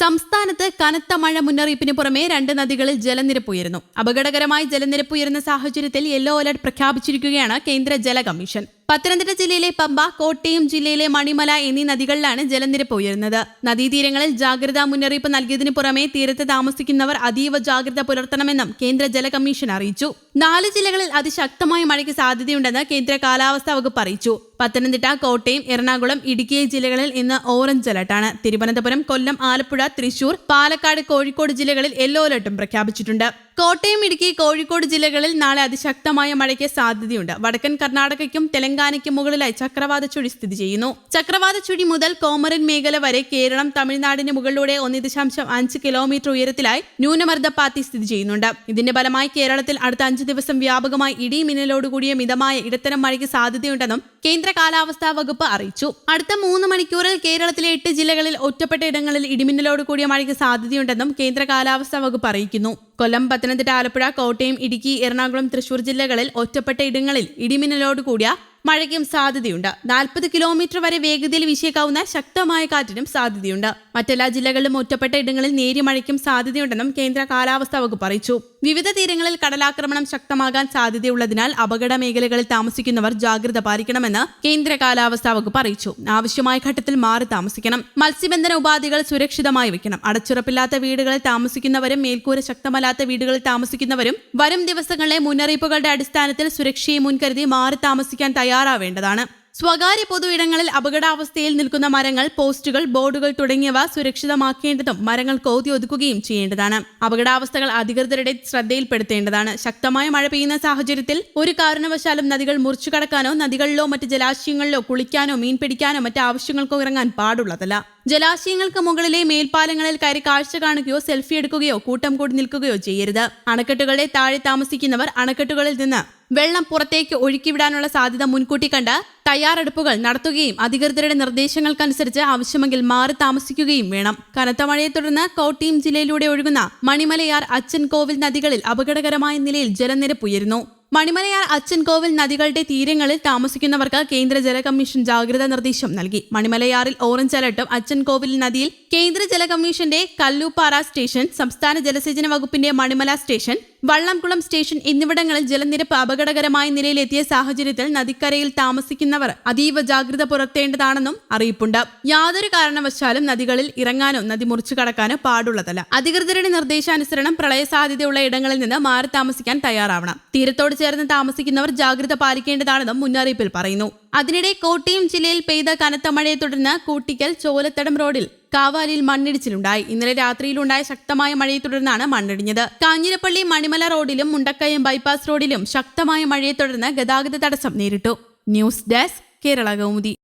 സംസ്ഥാനത്ത് കനത്ത മഴ മുന്നറിയിപ്പിന് പുറമെ രണ്ട് നദികളിൽ ജലനിരപ്പ് ഉയരുന്നു. അപകടകരമായി ജലനിരപ്പ് ഉയരുന്ന സാഹചര്യത്തിൽ യെല്ലോ അലർട്ട് പ്രഖ്യാപിച്ചിരിക്കുകയാണ് കേന്ദ്ര ജല കമ്മീഷൻ പത്തനംതിട്ട ജില്ലയിലെ പമ്പ കോട്ടയം ജില്ലയിലെ മണിമല എന്നീ നദികളിലാണ് ജലനിരപ്പ് ഉയരുന്നത്. നദീതീരങ്ങളിൽ ജാഗ്രതാ മുന്നറിയിപ്പ് നൽകിയതിനു പുറമെ തീരത്ത് താമസിക്കുന്നവർ അതീവ ജാഗ്രത പുലർത്തണമെന്നും കേന്ദ്ര ജല കമ്മീഷൻ അറിയിച്ചു. നാല് ജില്ലകളിൽ അതിശക്തമായ മഴയ്ക്ക് സാധ്യതയുണ്ടെന്ന് കേന്ദ്ര കാലാവസ്ഥാ വകുപ്പ് അറിയിച്ചു. പത്തനംതിട്ട കോട്ടയം എറണാകുളം ഇടുക്കി ജില്ലകളിൽ ഇന്ന് ഓറഞ്ച് അലർട്ടാണ് തിരുവനന്തപുരം കൊല്ലം ആലപ്പുഴ തൃശൂർ പാലക്കാട് കോഴിക്കോട് ജില്ലകളിൽ യെല്ലോ അലർട്ടും പ്രഖ്യാപിച്ചിട്ടുണ്ട്. കോട്ടയം ഇടുക്കി കോഴിക്കോട് ജില്ലകളിൽ നാളെ അതിശക്തമായ മഴയ്ക്ക് സാധ്യതയുണ്ട്. വടക്കൻ കർണാടകയ്ക്കും തെലങ്കാനയ്ക്കും മുകളിലായി ചക്രവാത ചുഴി സ്ഥിതി ചെയ്യുന്നു. ചക്രവാത ചുഴി മുതൽ കോമരൻ മേഖല വരെ കേരളം തമിഴ്നാടിന് മുകളിലൂടെ ഒന്ന് ദശാംശം അഞ്ച് കിലോമീറ്റർ ഉയരത്തിലായി ന്യൂനമർദ്ദപ്പാത്തി സ്ഥിതി ചെയ്യുന്നുണ്ട്. ഇതിന്റെ ഫലമായി കേരളത്തിൽ അടുത്ത അഞ്ച് ദിവസം വ്യാപകമായി ഇടി മിന്നലോടുകൂടിയ മിതമായ ഇടത്തരം മഴയ്ക്ക് സാധ്യതയുണ്ടെന്നും കേന്ദ്ര കാലാവസ്ഥാ വകുപ്പ് അറിയിച്ചു. അടുത്ത മൂന്ന് മണിക്കൂറിൽ കേരളത്തിലെ എട്ട് ജില്ലകളിൽ ഒറ്റപ്പെട്ട ഇടങ്ങളിൽ ഇടിമിന്നലോട് കൂടിയ മഴയ്ക്ക് സാധ്യതയുണ്ടെന്നും കേന്ദ്ര കാലാവസ്ഥാ വകുപ്പ് അറിയിക്കുന്നു. കൊല്ലം പത്തനംതിട്ട ആലപ്പുഴ കോട്ടയം ഇടുക്കി എറണാകുളം തൃശൂർ ജില്ലകളിൽ ഒറ്റപ്പെട്ട ഇടങ്ങളിൽ ഇടിമിന്നലോട് കൂടിയ മഴയ്ക്കും സാധ്യതയുണ്ട്. നാൽപ്പത് കിലോമീറ്റർ വരെ വേഗതയിൽ വീശിയേക്കാവുന്ന ശക്തമായ കാറ്റിനും സാധ്യതയുണ്ട്. മറ്റെല്ലാ ജില്ലകളിലും ഒറ്റപ്പെട്ട ഇടങ്ങളിൽ നേരിയ മഴയ്ക്കും സാധ്യതയുണ്ടെന്നും കേന്ദ്ര കാലാവസ്ഥാ വകുപ്പ് അറിയിച്ചു. വിവിധ തീരങ്ങളിൽ കടലാക്രമണം ശക്തമാകാൻ സാധ്യതയുള്ളതിനാൽ അപകട മേഖലകളിൽ താമസിക്കുന്നവർ ജാഗ്രത പാലിക്കണമെന്ന് കേന്ദ്ര കാലാവസ്ഥാ വകുപ്പ് അറിയിച്ചു. ആവശ്യമായ ഘട്ടത്തിൽ മാറി താമസിക്കണം. മത്സ്യബന്ധന ഉപാധികൾ സുരക്ഷിതമായി വെക്കണം. അടച്ചുറപ്പില്ലാത്ത വീടുകളിൽ താമസിക്കുന്നവരും മേൽക്കൂര ശക്തമല്ലാത്ത വീടുകളിൽ താമസിക്കുന്നവരും വരും ദിവസങ്ങളിലെ മുന്നറിയിപ്പുകളുടെ അടിസ്ഥാനത്തിൽ സുരക്ഷയെ മുൻകരുതി മാറി താമസിക്കാൻ തയ്യാറാവേണ്ടതാണ്. സ്വകാര്യ പൊതു ഇടങ്ങളിൽ അപകടാവസ്ഥയിൽ നിൽക്കുന്ന മരങ്ങൾ പോസ്റ്റുകൾ ബോർഡുകൾ തുടങ്ങിയവ സുരക്ഷിതമാക്കേണ്ടതും മരങ്ങൾ കോതി ഒതുക്കുകയും ചെയ്യേണ്ടതാണ്. അപകടാവസ്ഥകൾ അധികൃതരുടെ ശ്രദ്ധയിൽപ്പെടുത്തേണ്ടതാണ്. ശക്തമായ മഴ പെയ്യുന്ന സാഹചര്യത്തിൽ ഒരു കാരണവശാലും നദികൾ മുറിച്ചു കടക്കാനോ നദികളിലോ മറ്റ് ജലാശയങ്ങളിലോ കുളിക്കാനോ മീൻ പിടിക്കാനോ മറ്റ് ആവശ്യങ്ങൾക്കോ ഇറങ്ങാൻ പാടുള്ളതല്ല. ജലാശയങ്ങൾക്ക് മുകളിലെ മേൽപ്പാലങ്ങളിൽ കയറി കാഴ്ച കാണുകയോ സെൽഫി എടുക്കുകയോ കൂട്ടം കൂടി നിൽക്കുകയോ ചെയ്യരുത്. അണക്കെട്ടുകളുടെ താഴെ താമസിക്കുന്നവർ അണക്കെട്ടുകളിൽ നിന്ന് വെള്ളം പുറത്തേക്ക് ഒഴുക്കിവിടാനുള്ള സാധ്യത മുൻകൂട്ടി കണ്ട് തയ്യാറെടുപ്പുകൾ നടത്തുകയും അധികൃതരുടെ നിർദ്ദേശങ്ങൾക്കനുസരിച്ച് ആവശ്യമെങ്കിൽ മാറി താമസിക്കുകയും വേണം. കനത്ത മഴയെ തുടർന്ന് കോട്ടയം ജില്ലയിലൂടെ ഒഴുകുന്ന മണിമലയാർ അച്ഛൻകോവിൽ നദികളിൽ അപകടകരമായ നിലയിൽ ജലനിരപ്പ് ഉയരുന്നു. മണിമലയാർ അച്ഛൻകോവിൽ നദികളുടെ തീരങ്ങളിൽ താമസിക്കുന്നവർക്ക് കേന്ദ്ര ജല കമ്മീഷൻ ജാഗ്രതാ നിർദ്ദേശം നൽകി. മണിമലയാറിൽ ഓറഞ്ച് അലർട്ടും അച്ചൻകോവിൽ നദിയിൽ കേന്ദ്ര ജല കമ്മീഷന്റെ കല്ലൂപ്പാറ സ്റ്റേഷൻ സംസ്ഥാന ജലസേചന വകുപ്പിന്റെ മണിമല സ്റ്റേഷൻ വള്ളംകുളം സ്റ്റേഷൻ എന്നിവിടങ്ങളിൽ ജലനിരപ്പ് അപകടകരമായ നിലയിലെത്തിയ സാഹചര്യത്തിൽ നദിക്കരയിൽ താമസിക്കുന്നവർ അതീവ ജാഗ്രത പുലർത്തേണ്ടതാണെന്നും അറിയിപ്പുണ്ട്. യാതൊരു കാരണവശാലും നദികളിൽ ഇറങ്ങാനോ നദി മുറിച്ചു കടക്കാനോ പാടുള്ളതല്ല. അധികൃതരുടെ നിർദ്ദേശാനുസരണം പ്രളയ സാധ്യതയുള്ള ഇടങ്ങളിൽ നിന്ന് മാറി താമസിക്കാൻ തയ്യാറാവണം. തീരത്തോട് ചേർന്ന് താമസിക്കുന്നവർ ജാഗ്രത പാലിക്കേണ്ടതാണെന്നും മുന്നറിയിപ്പിൽ പറയുന്നു. അതിനിടെ കോട്ടയം ജില്ലയിൽ പെയ്ത കനത്ത മഴയെ തുടർന്ന് കൂട്ടിക്കൽ ചോലത്തടം റോഡിൽ കാവാലിൽ മണ്ണിടിച്ചിലുണ്ടായി. ഇന്നലെ രാത്രിയിലുണ്ടായ ശക്തമായ മഴയെ തുടർന്നാണ് മണ്ണിടിഞ്ഞത്. കാഞ്ഞിരപ്പള്ളി മണിമല റോഡിലും മുണ്ടക്കയം ബൈപ്പാസ് റോഡിലും ശക്തമായ മഴയെ തുടർന്ന് ഗതാഗത തടസ്സം നേരിട്ടു. News desk Kerala Kaumudi.